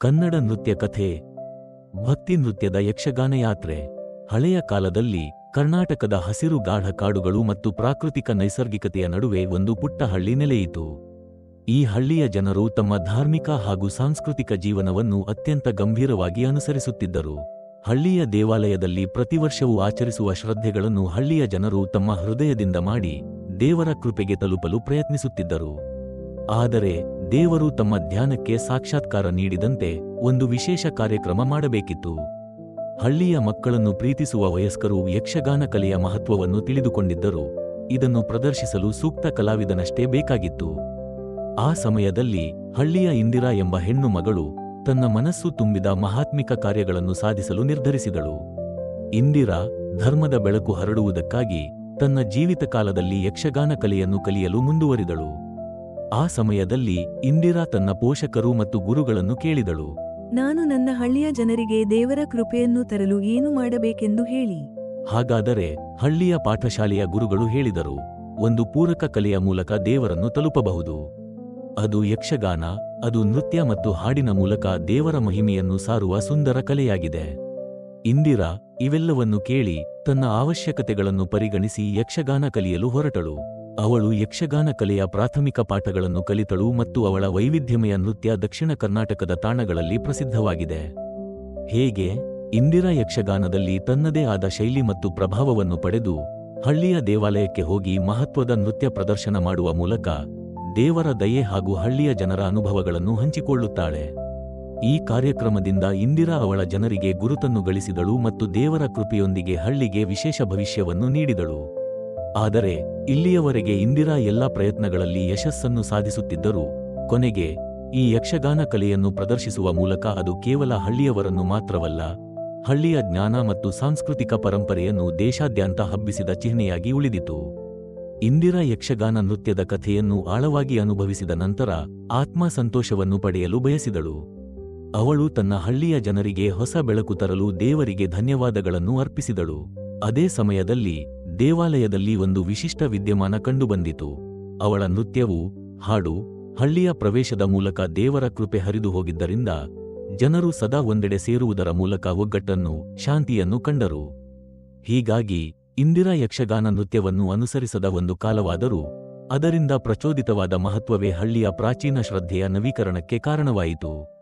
ಕನ್ನಡ ನೃತ್ಯ ಕಥೆ, ಭಕ್ತಿ ನೃತ್ಯದ ಯಕ್ಷಗಾನ ಯಾತ್ರೆ ಹಳೆಯ ಕಾಲದಲ್ಲಿ ಕರ್ನಾಟಕದ ಹಸಿರು ಗಾಢ ಕಾಡುಗಳು ಮತ್ತು ಪ್ರಾಕೃತಿಕ ನೈಸರ್ಗಿಕತೆಯ ನಡುವೆ ಒಂದು ಪುಟ್ಟ ಹಳ್ಳಿ ನೆಲೆಯಿತು. ಈ ಹಳ್ಳಿಯ ಜನರು ತಮ್ಮ ಧಾರ್ಮಿಕ ಹಾಗೂ ಸಾಂಸ್ಕೃತಿಕ ಜೀವನವನ್ನು ಅತ್ಯಂತ ಗಂಭೀರವಾಗಿ ಅನುಸರಿಸುತ್ತಿದ್ದರು. ಹಳ್ಳಿಯ ದೇವಾಲಯದಲ್ಲಿ ಪ್ರತಿವರ್ಷವೂ ಆಚರಿಸುವ ಶ್ರದ್ಧೆಗಳನ್ನು ಹಳ್ಳಿಯ ಜನರು ತಮ್ಮ ಹೃದಯದಿಂದ ಮಾಡಿ ದೇವರ ಕೃಪೆಗೆ ತಲುಪಲು ಪ್ರಯತ್ನಿಸುತ್ತಿದ್ದರು. ಆದರೆ ದೇವರು ತಮ್ಮ ಧ್ಯಾನಕ್ಕೆ ಸಾಕ್ಷಾತ್ಕಾರ ನೀಡಿದಂತೆ ಒಂದು ವಿಶೇಷ ಕಾರ್ಯಕ್ರಮ ಮಾಡಬೇಕಿತ್ತು. ಹಳ್ಳಿಯ ಮಕ್ಕಳನ್ನು ಪ್ರೀತಿಸುವ ವಯಸ್ಕರು ಯಕ್ಷಗಾನ ಕಲೆಯ ಮಹತ್ವವನ್ನು ತಿಳಿದುಕೊಂಡಿದ್ದರು. ಇದನ್ನು ಪ್ರದರ್ಶಿಸಲು ಸೂಕ್ತ ಕಲಾವಿದನಷ್ಟೇ ಬೇಕಾಗಿತ್ತು. ಆ ಸಮಯದಲ್ಲಿ ಹಳ್ಳಿಯ ಇಂದಿರಾ ಎಂಬ ಹೆಣ್ಣು ಮಗಳು ತನ್ನ ಮನಸ್ಸು ತುಂಬಿದ ಮಹಾತ್ಮಿಕ ಕಾರ್ಯಗಳನ್ನು ಸಾಧಿಸಲು ನಿರ್ಧರಿಸಿದಳು. ಇಂದಿರಾ ಧರ್ಮದ ಬೆಳಕು ಹರಡುವುದಕ್ಕಾಗಿ ತನ್ನ ಜೀವಿತ ಕಾಲದಲ್ಲಿ ಯಕ್ಷಗಾನ ಕಲೆಯನ್ನು ಕಲಿಯಲು ಮುಂದುವರಿದಳು. ಆ ಸಮಯದಲ್ಲಿ ಇಂದಿರಾ ತನ್ನ ಪೋಷಕರು ಮತ್ತು ಗುರುಗಳನ್ನು ಕೇಳಿದಳು. ನಾನು ನನ್ನ ಹಳ್ಳಿಯ ಜನರಿಗೆ ದೇವರ ಕೃಪೆಯನ್ನು ತರಲು ಏನು ಮಾಡಬೇಕೆಂದು ಹೇಳಿ. ಹಾಗಾದರೆ ಹಳ್ಳಿಯ ಪಾಠಶಾಲೆಯ ಗುರುಗಳು ಹೇಳಿದರು ಒಂದು ಪೂರಕ ಕಲೆಯ ಮೂಲಕ ದೇವರನ್ನು ತಲುಪಬಹುದು. ಅದು ಯಕ್ಷಗಾನ ಅದು ನೃತ್ಯ ಮತ್ತು ಹಾಡಿನ ಮೂಲಕ ದೇವರ ಮಹಿಮೆಯನ್ನು ಸಾರುವ ಸುಂದರ ಕಲೆಯಾಗಿದೆ. ಇಂದಿರಾ ಇವೆಲ್ಲವನ್ನು ಕೇಳಿ ತನ್ನ ಅವಶ್ಯಕತೆಗಳನ್ನು ಪರಿಗಣಿಸಿ ಯಕ್ಷಗಾನ ಕಲಿಯಲು ಹೊರಟಳು. ಅವಳು ಯಕ್ಷಗಾನ ಕಲೆಯ ಪ್ರಾಥಮಿಕ ಪಾಠಗಳನ್ನು ಕಲಿತಳು ಮತ್ತು ಅವಳ ವೈವಿಧ್ಯಮಯ ನೃತ್ಯ ದಕ್ಷಿಣ ಕರ್ನಾಟಕದ ತಾಣಗಳಲ್ಲಿ ಪ್ರಸಿದ್ಧವಾಗಿದೆ. ಹೇಗೆ? ಇಂದಿರಾ ಯಕ್ಷಗಾನದಲ್ಲಿ ತನ್ನದೇ ಆದ ಶೈಲಿ ಮತ್ತು ಪ್ರಭಾವವನ್ನು ಪಡೆದು ಹಳ್ಳಿಯ ದೇವಾಲಯಕ್ಕೆ ಹೋಗಿ ಮಹತ್ವದ ನೃತ್ಯ ಪ್ರದರ್ಶನ ಮಾಡುವ ಮೂಲಕ ದೇವರ ದಯೆ ಹಾಗೂ ಹಳ್ಳಿಯ ಜನರ ಅನುಭವಗಳನ್ನು ಹಂಚಿಕೊಳ್ಳುತ್ತಾಳೆ. ಈ ಕಾರ್ಯಕ್ರಮದಿಂದ ಇಂದಿರಾ ಅವಳ ಜನರಿಗೆ ಗುರುತನ್ನು ಗಳಿಸಿದಳು ಮತ್ತು ದೇವರ ಕೃಪೆಯೊಂದಿಗೆ ಹಳ್ಳಿಗೆ ವಿಶೇಷ ಭವಿಷ್ಯವನ್ನು ನೀಡಿದಳು. ಆದರೆ ಇಲ್ಲಿಯವರೆಗೆ ಇಂದಿರಾ ಎಲ್ಲ ಪ್ರಯತ್ನಗಳಲ್ಲಿ ಯಶಸ್ಸನ್ನು ಸಾಧಿಸುತ್ತಿದ್ದರೂ ಕೊನೆಗೆ ಈ ಯಕ್ಷಗಾನ ಕಲೆಯನ್ನು ಪ್ರದರ್ಶಿಸುವ ಮೂಲಕ ಅದು ಕೇವಲ ಹಳ್ಳಿಯವರನ್ನು ಮಾತ್ರವಲ್ಲ, ಹಳ್ಳಿಯ ಜ್ಞಾನ ಮತ್ತು ಸಾಂಸ್ಕೃತಿಕ ಪರಂಪರೆಯನ್ನು ದೇಶಾದ್ಯಂತ ಹಬ್ಬಿಸಿದ ಚಿಹ್ನೆಯಾಗಿ ಉಳಿದಿತು. ಇಂದಿರಾ ಯಕ್ಷಗಾನ ನೃತ್ಯದ ಕಥೆಯನ್ನು ಆಳವಾಗಿ ಅನುಭವಿಸಿದ ನಂತರ ಆತ್ಮ ಸಂತೋಷವನ್ನು ಪಡೆಯಲು ಬಯಸಿದಳು. ಅವಳು ತನ್ನ ಹಳ್ಳಿಯ ಜನರಿಗೆ ಹೊಸ ಬೆಳಕು ತರಲು ದೇವರಿಗೆ ಧನ್ಯವಾದಗಳನ್ನು ಅರ್ಪಿಸಿದಳು. ಅದೇ ಸಮಯದಲ್ಲಿ ದೇವಾಲಯದಲ್ಲಿ ಒಂದು ವಿಶಿಷ್ಟ ವಿದ್ಯಮಾನ ಕಂಡುಬಂದಿತು. ಅವಳ ನೃತ್ಯವು ಹಾಡು, ಹಳ್ಳಿಯ ಪ್ರವೇಶದ ಮೂಲಕ ದೇವರ ಕೃಪೆ ಹರಿದು ಹೋಗಿದ್ದರಿಂದ ಜನರು ಸದಾ ಒಂದೆಡೆ ಸೇರುವುದರ ಮೂಲಕ ಒಗ್ಗಟ್ಟನ್ನು, ಶಾಂತಿಯನ್ನು ಕಂಡರು. ಹೀಗಾಗಿ ಇಂದಿರಾ ಯಕ್ಷಗಾನ ನೃತ್ಯವನ್ನು ಅನುಸರಿಸದ ಒಂದು ಕಾಲವಾದರೂ ಅದರಿಂದ ಪ್ರಚೋದಿತವಾದ ಮಹತ್ವವೇ ಹಳ್ಳಿಯ ಪ್ರಾಚೀನ ಶ್ರದ್ಧೆಯ ನವೀಕರಣಕ್ಕೆ ಕಾರಣವಾಯಿತು.